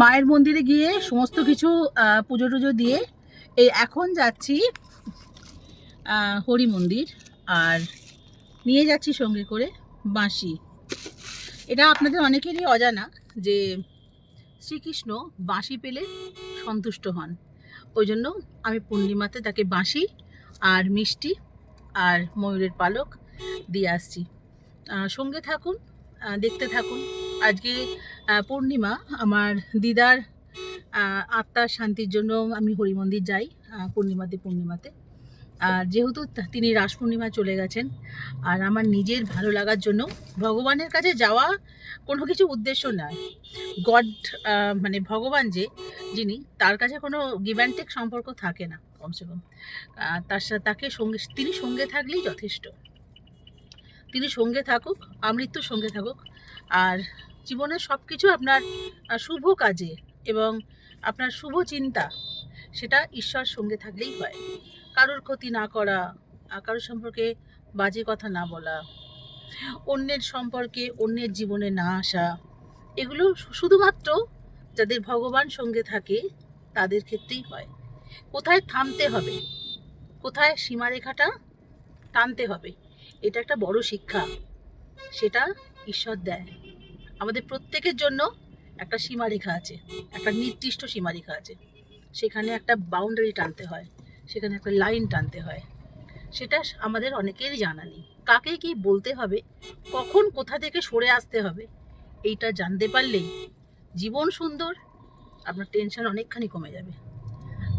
মায়ের মন্দিরে গিয়ে সমস্ত কিছু পুজো টুজো দিয়ে এই এখন যাচ্ছি হরি মন্দির আর নিয়ে যাচ্ছি সঙ্গে করে বাঁশি। এটা আপনাদের অনেকেরই অজানা যে শ্রীকৃষ্ণ বাঁশি পেলে সন্তুষ্ট হন। ওই জন্য আমি পূর্ণিমাতে তাকে বাঁশি আর মিষ্টি আর ময়ূরের পালক দিয়ে আসছি। সঙ্গে থাকুন দেখতে থাকুন। আজকে পূর্ণিমা, আমার দিদার আত্মার শান্তির জন্য আমি হরি মন্দির যাই পূর্ণিমাতে পূর্ণিমাতে। আর যেহেতু তিনি রাস পূর্ণিমা চলে গেছেন, আর আমার নিজের ভালো লাগার জন্য ভগবানের কাছে যাওয়া কোনো কিছু উদ্দেশ্য নয়। গড মানে ভগবান যে, যিনি, তার কাছে কোনো গিভ সম্পর্ক থাকে না, কমসে কম। তার সাথে তাকে সঙ্গে, তিনি সঙ্গে থাকলেই যথেষ্ট। তিনি সঙ্গে থাকুক আমৃত্যুর সঙ্গে থাকুক। আর জীবনের সব কিছু আপনার শুভ কাজে এবং আপনার শুভ চিন্তা, সেটা ঈশ্বর সঙ্গে থাকলেই হয়। কারোর ক্ষতি না করা কারোর সম্পর্কে বাজে কথা না বলা, অন্যের সম্পর্কে অন্যের জীবনে না আসা, এগুলো শুধুমাত্র যাদের ভগবান সঙ্গে থাকে, তাদের ক্ষেত্রেই হয়। কোথায় থামতে হবে, কোথায় সীমারেখাটা টানতে হবে এটা একটা বড় শিক্ষা। সেটা ঈশ্বর দেয়। আমাদের প্রত্যেকের জন্য একটা সীমারেখা আছে, একটা নির্দিষ্ট সীমারেখা আছে। সেখানে একটা বাউন্ডারি টানতে হয়, সেখানে একটা লাইন টানতে হয়। সেটা আমাদের অনেকেরই জানা নেই। কাকে কি বলতে হবে? কখন কোথা থেকে সরে আসতে হবে? এইটা জানতে পারলেই জীবন সুন্দর, আপনার টেনশন অনেকখানি কমে যাবে।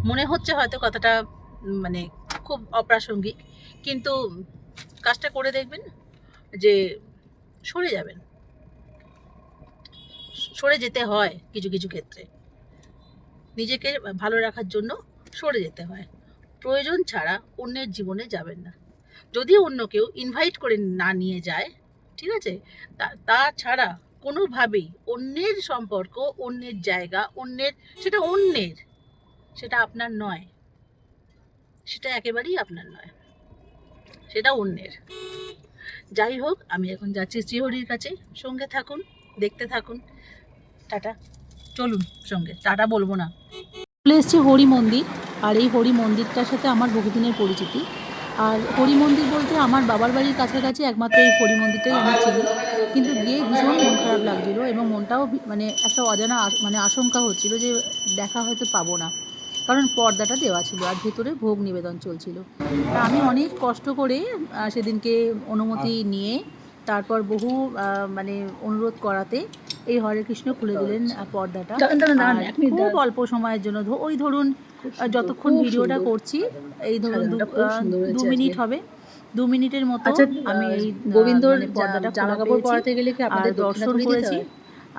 মনে হচ্ছে হয়তো কথাটা মানে খুব অপ্রাসঙ্গিক, কিন্তু কাজটা করে দেখবেন যে সরে যাবেন। সরে যেতে হয় কিছু কিছু ক্ষেত্রে। নিজেকে ভালো রাখার জন্য সরে যেতে হয়। প্রয়োজন ছাড়া অন্যের জীবনে যাবেন না। যদি অন্য কেউ ইনভাইট করে না নিয়ে যায়, ঠিক আছে? তা তাছাড়া কোনোভাবেই অন্যের সম্পর্ক, অন্যের জায়গা, অন্যের, সেটা অন্যের, সেটা আপনার নয়। সেটা একেবারেই আপনার নয়। সেটা অন্যের। যাই হোক, আমি এখন যাচ্ছি শ্রীহরির কাছে। সঙ্গে থাকুন, দেখতে থাকুন। টাটা। চলুন সঙ্গে, টাটা বলব না। চলে এসেছি হরি মন্দির, আর এই হরি মন্দিরটার সাথে আমার বহুদিনের পরিচিতি। আর হরি মন্দির বলতে আমার বাবার বাড়ির কাছাকাছি একমাত্র এই হরি মন্দিরটাই আমি চিনি। কিন্তু গিয়ে ভীষণ মন খারাপ লাগছিল এবং মনটাও মানে একটা অজানা মানে আশঙ্কা হচ্ছিল যে দেখা হয়তো পাবো না। কারণ পর্দাটা দেওয়া ছিল আর ভেতরে ভোগ নিবেদন চলছিল। তা আমি অনেক কষ্ট করে সেদিনকে অনুমতি নিয়ে তারপর বহু মানে অনুরোধ করাতে এই হরে কৃষ্ণ খুলে দিলেন পর্দাটা। খুব অল্প সময়ের জন্য ওই ধরুন যতক্ষণ ভিডিওটা করছি এই ধরুন দু-। মিনিট হবে দু মিনিটের মতো আচ্ছা আমি এই আহ, গোবিন্দর মানে পর্দাটা জামা কাপড় পরাতে গেলে কি আপনাদের দর্শন করেছি।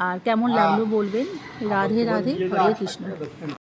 আর কেমন লাগল বলবেন? রাধে রাধে হরে কৃষ্ণ।